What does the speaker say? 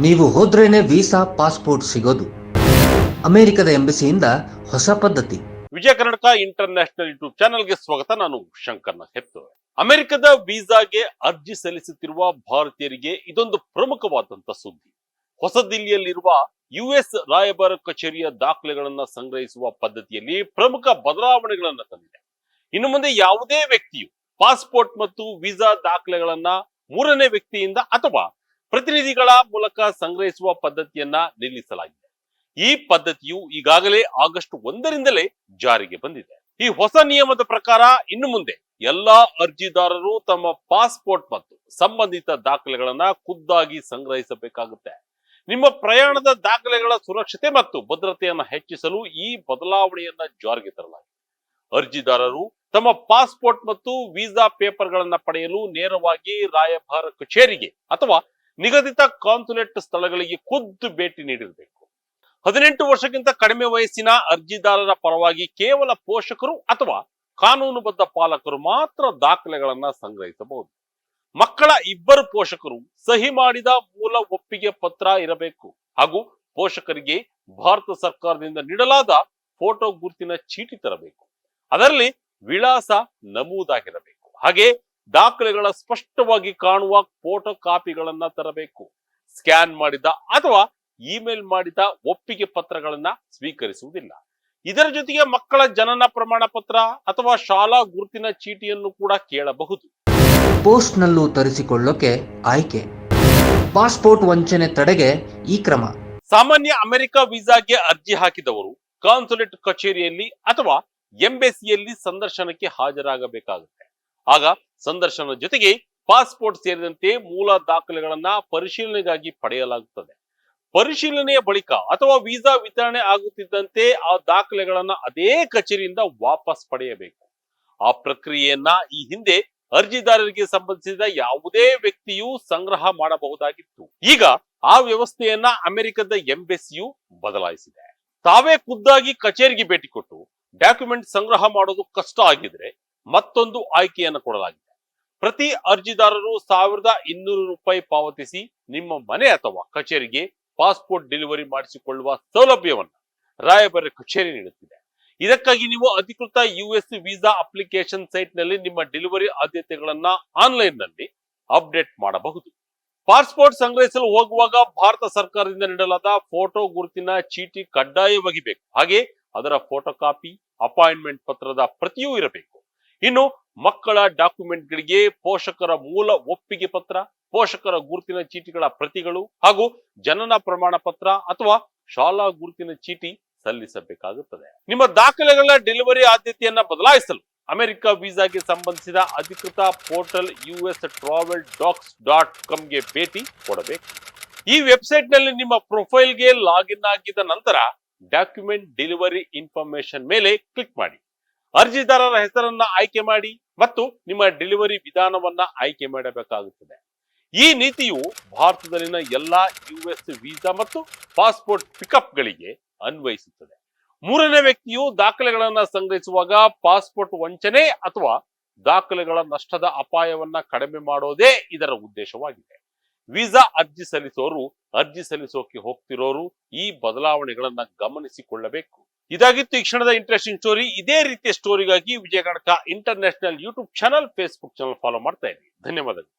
ನೀವು ಹೋದ್ರೇನೆ visa, passport ಸಿಗೋದು. ಅಮೆರಿಕದ ಎಂಬಸಿಯಿಂದ ಹೊಸ ಪದ್ಧತಿ. Vijaya Karnataka international YouTube ಚಾನೆಲ್ಗೆ ಸ್ವಾಗತ. ನಾನು ಶಂಕರ್ನ ಹೆತ್ತು ಅಮೆರಿಕದ ವೀಸಾಗೆ ಅರ್ಜಿ ಸಲ್ಲಿಸುತ್ತಿರುವ ಭಾರತೀಯರಿಗೆ ಇದೊಂದು ಪ್ರಮುಖವಾದಂತ ಸುದ್ದಿ. ಹೊಸ ದಿಲ್ಲಿಯಲ್ಲಿರುವ ಯುಎಸ್ ರಾಯಭಾರ ಕಚೇರಿಯ ದಾಖಲೆಗಳನ್ನ ಸಂಗ್ರಹಿಸುವ ಪದ್ಧತಿಯಲ್ಲಿ ಪ್ರಮುಖ ಬದಲಾವಣೆಗಳನ್ನ ತಂದಿದೆ. ಇನ್ನು ಮುಂದೆ ಯಾವುದೇ ವ್ಯಕ್ತಿಯು ಪಾಸ್ಪೋರ್ಟ್ ಮತ್ತು ವೀಸಾ ದಾಖಲೆಗಳನ್ನ ಮೂರನೇ ವ್ಯಕ್ತಿಯಿಂದ ಅಥವಾ ಪ್ರತಿನಿಧಿಗಳ ಮೂಲಕ ಸಂಗ್ರಹಿಸುವ ಪದ್ಧತಿಯನ್ನ ನಿಲ್ಲಿಸಲಾಗಿದೆ ಈ ಪದ್ಧತಿಯು ಈಗಾಗಲೇ ಆಗಸ್ಟ್ ಒಂದರಿಂದಲೇ ಜಾರಿಗೆ ಬಂದಿದೆ. ಈ ಹೊಸ ನಿಯಮದ ಪ್ರಕಾರ ಇನ್ನು ಮುಂದೆ ಎಲ್ಲಾ ಅರ್ಜಿದಾರರು ತಮ್ಮ ಪಾಸ್ಪೋರ್ಟ್ ಮತ್ತು ಸಂಬಂಧಿತ ದಾಖಲೆಗಳನ್ನ ಖುದ್ದಾಗಿ ಸಂಗ್ರಹಿಸಬೇಕಾಗುತ್ತೆ. ನಿಮ್ಮ ಪ್ರಯಾಣದ ದಾಖಲೆಗಳ ಸುರಕ್ಷತೆ ಮತ್ತು ಭದ್ರತೆಯನ್ನು ಹೆಚ್ಚಿಸಲು ಈ ಬದಲಾವಣೆಯನ್ನ ಜಾರಿಗೆ ತರಲಾಗಿದೆ. ಅರ್ಜಿದಾರರು ತಮ್ಮ ಪಾಸ್ಪೋರ್ಟ್ ಮತ್ತು ವೀಸಾ ಪೇಪರ್ಗಳನ್ನ ಪಡೆಯಲು ನೇರವಾಗಿ ರಾಯಭಾರ ಕಚೇರಿಗೆ ಅಥವಾ ನಿಗದಿತ ಕಾನ್ಸುಲೇಟ್ ಸ್ಥಳಗಳಿಗೆ ಖುದ್ದು ಭೇಟಿ ನೀಡಿರಬೇಕು. ಹದಿನೆಂಟು ವರ್ಷಕ್ಕಿಂತ ಕಡಿಮೆ ವಯಸ್ಸಿನ ಅರ್ಜಿದಾರರ ಪರವಾಗಿ ಕೇವಲ ಪೋಷಕರು ಅಥವಾ ಕಾನೂನುಬದ್ಧ ಪಾಲಕರು ಮಾತ್ರ ದಾಖಲೆಗಳನ್ನ ಸಂಗ್ರಹಿಸಬಹುದು. ಮಕ್ಕಳ ಇಬ್ಬರು ಪೋಷಕರು ಸಹಿ ಮಾಡಿದ ಮೂಲ ಒಪ್ಪಿಗೆ ಪತ್ರ ಇರಬೇಕು. ಹಾಗೂ ಪೋಷಕರಿಗೆ ಭಾರತ ಸರ್ಕಾರದಿಂದ ನೀಡಲಾದ ಫೋಟೋ ಗುರುತಿನ ಚೀಟಿ ತರಬೇಕು. ಅದರಲ್ಲಿ ವಿಳಾಸ ನಮೂದಾಗಿರಬೇಕು. ಹಾಗೆ ದಾಖಲೆಗಳ ಸ್ಪಷ್ಟವಾಗಿ ಕಾಣುವ ಫೋಟೋ ಕಾಪಿಗಳನ್ನ ತರಬೇಕು. ಸ್ಕ್ಯಾನ್ ಮಾಡಿದ ಅಥವಾ ಇಮೇಲ್ ಮಾಡಿದ ಒಪ್ಪಿಗೆ ಪತ್ರಗಳನ್ನ ಸ್ವೀಕರಿಸುವುದಿಲ್ಲ. ಇದರ ಜೊತೆಗೆ ಮಕ್ಕಳ ಜನನ ಪ್ರಮಾಣ ಪತ್ರ ಅಥವಾ ಶಾಲಾ ಗುರುತಿನ ಚೀಟಿಯನ್ನು ಕೂಡ ಕೇಳಬಹುದು. ಪೋಸ್ಟ್ನಲ್ಲೂ ತರಿಸಿಕೊಳ್ಳೋಕೆ ಆಯ್ಕೆ. ಪಾಸ್ಪೋರ್ಟ್ ವಂಚನೆ ತಡೆಗೆ ಈ ಕ್ರಮ. ಸಾಮಾನ್ಯ ಅಮೆರಿಕ ವೀಸಾಗೆ ಅರ್ಜಿ ಹಾಕಿದವರು ಕಾನ್ಸುಲೇಟ್ ಕಚೇರಿಯಲ್ಲಿ ಅಥವಾ ಎಂಬೆಸಿಯಲ್ಲಿ ಸಂದರ್ಶನಕ್ಕೆ ಹಾಜರಾಗಬೇಕಾಗುತ್ತೆ. ಆಗ ಸಂದರ್ಶನದ ಜೊತೆಗೆ ಪಾಸ್ಪೋರ್ಟ್ ಸೇರಿದಂತೆ ಮೂಲ ದಾಖಲೆಗಳನ್ನ ಪರಿಶೀಲನೆಗಾಗಿ ಪಡೆಯಲಾಗುತ್ತದೆ. ಪರಿಶೀಲನೆಯ ಬಳಿಕ ಅಥವಾ ವೀಸಾ ವಿತರಣೆ ಆಗುತ್ತಿದ್ದಂತೆ ಆ ದಾಖಲೆಗಳನ್ನ ಅದೇ ಕಚೇರಿಯಿಂದ ವಾಪಸ್ ಪಡೆಯಬೇಕು. ಆ ಪ್ರಕ್ರಿಯೆಯನ್ನ ಈ ಹಿಂದೆ ಅರ್ಜಿದಾರರಿಗೆ ಸಂಬಂಧಿಸಿದ ಯಾವುದೇ ವ್ಯಕ್ತಿಯು ಸಂಗ್ರಹ ಮಾಡಬಹುದಾಗಿತ್ತು. ಈಗ ಆ ವ್ಯವಸ್ಥೆಯನ್ನ ಅಮೆರಿಕದ ಎಂಬೆಸಿಯು ಬದಲಾಯಿಸಿದೆ. ತಾವೇ ಖುದ್ದಾಗಿ ಕಚೇರಿಗೆ ಭೇಟಿ ಕೊಟ್ಟು ಡಾಕ್ಯುಮೆಂಟ್ ಸಂಗ್ರಹ ಮಾಡೋದು ಕಷ್ಟ ಆಗಿದ್ರೆ ಮತ್ತೊಂದು ಆಯ್ಕೆಯನ್ನು ಕೊಡಲಾಗಿದೆ. ಪ್ರತಿ ಅರ್ಜಿದಾರರು ಸಾವಿರದ ಇನ್ನೂರು ರೂಪಾಯಿ ಪಾವತಿಸಿ ನಿಮ್ಮ ಮನೆ ಅಥವಾ ಕಚೇರಿಗೆ ಪಾಸ್ಪೋರ್ಟ್ ಡೆಲಿವರಿ ಮಾಡಿಸಿಕೊಳ್ಳುವ ಸೌಲಭ್ಯವನ್ನು ರಾಯಭಾರಿ ಕಚೇರಿ ನೀಡುತ್ತಿದೆ. ಇದಕ್ಕಾಗಿ ನೀವು ಅಧಿಕೃತ ಯುಎಸ್ ವೀಸಾ ಅಪ್ಲಿಕೇಶನ್ ಸೈಟ್ನಲ್ಲಿ ನಿಮ್ಮ ಡೆಲಿವರಿ ಆದ್ಯತೆಗಳನ್ನ ಆನ್ಲೈನ್ನಲ್ಲಿ ಅಪ್ಡೇಟ್ ಮಾಡಬಹುದು. ಪಾಸ್ಪೋರ್ಟ್ ಸಂಗ್ರಹಿಸಲು ಹೋಗುವಾಗ ಭಾರತ ಸರ್ಕಾರದಿಂದ ನೀಡಲಾದ ಫೋಟೋ ಗುರುತಿನ ಚೀಟಿ ಕಡ್ಡಾಯವಾಗಿ ಬೇಕು. ಹಾಗೆ ಅದರ ಫೋಟೋ ಕಾಪಿ, ಅಪಾಯಿಂಟ್ಮೆಂಟ್ ಪತ್ರದ ಪ್ರತಿಯೂ ಇರಬೇಕು. ಇನ್ನು ಮಕ್ಕಳ ಡಾಕ್ಯುಮೆಂಟ್ಗಳಿಗೆ ಪೋಷಕರ ಮೂಲ ಒಪ್ಪಿಗೆ ಪತ್ರ, ಪೋಷಕರ ಗುರುತಿನ ಚೀಟಿಗಳ ಪ್ರತಿಗಳು ಹಾಗೂ ಜನನ ಪ್ರಮಾಣ ಪತ್ರ ಅಥವಾ ಶಾಲಾ ಗುರುತಿನ ಚೀಟಿ ಸಲ್ಲಿಸಬೇಕಾಗುತ್ತದೆ. ನಿಮ್ಮ ದಾಖಲೆಗಳ ಡೆಲಿವರಿ ಆದ್ಯತೆಯನ್ನ ಬದಲಾಯಿಸಲು ಅಮೆರಿಕ ವೀಸಾಗೆ ಸಂಬಂಧಿಸಿದ ಅಧಿಕೃತ portal U S travel docs dot ಕಾಮ್ಗೆ ಭೇಟಿ ಕೊಡಬೇಕು. ಈ ವೆಬ್ಸೈಟ್ನಲ್ಲಿ ನಿಮ್ಮ ಪ್ರೊಫೈಲ್ಗೆ ಲಾಗಿನ್ ಆಗಿದ ನಂತರ ಡಾಕ್ಯುಮೆಂಟ್ ಡೆಲಿವರಿ ಇನ್ಫಾರ್ಮೇಶನ್ ಮೇಲೆ ಕ್ಲಿಕ್ ಮಾಡಿ. ಅರ್ಜಿದಾರರ ಹೆಸರನ್ನ ಆಯ್ಕೆ ಮಾಡಿ ಮತ್ತು ನಿಮ್ಮ ಡೆಲಿವರಿ ವಿಧಾನವನ್ನ ಆಯ್ಕೆ ಮಾಡಬೇಕಾಗುತ್ತದೆ. ಈ ನೀತಿಯು ಭಾರತದಲ್ಲಿನ ಎಲ್ಲಾ ಯುಎಸ್ ವೀಸಾ ಮತ್ತು ಪಾಸ್ಪೋರ್ಟ್ ಪಿಕಪ್ಗಳಿಗೆ ಅನ್ವಯಿಸುತ್ತದೆ. ಮೂರನೇ ವ್ಯಕ್ತಿಯು ದಾಖಲೆಗಳನ್ನ ಸಂಗ್ರಹಿಸುವಾಗ ಪಾಸ್ಪೋರ್ಟ್ ವಂಚನೆ ಅಥವಾ ದಾಖಲೆಗಳ ನಷ್ಟದ ಅಪಾಯವನ್ನ ಕಡಿಮೆ ಮಾಡೋದೇ ಇದರ ಉದ್ದೇಶವಾಗಿದೆ. ವೀಸಾ ಅರ್ಜಿ ಸಲ್ಲಿಸೋರು ಅರ್ಜಿ ಸಲ್ಲಿಸೋಕೆ ಹೋಗ್ತಿರೋರು ಈ ಬದಲಾವಣೆಗಳನ್ನ ಗಮನಿಸಿಕೊಳ್ಳಬೇಕು. ಇದಾಗಿತ್ತು ಈ ಕ್ಷಣದ ಇಂಟ್ರೆಸ್ಟಿಂಗ್ ಸ್ಟೋರಿ ಇದೇ ರೀತಿಯ ಸ್ಟೋರಿಗಾಗಿ Vijaya Kanaka international YouTube channel Facebook channel follow ಮಾಡ್ತಾ ಇರಿ ಧನ್ಯವಾದಗಳು.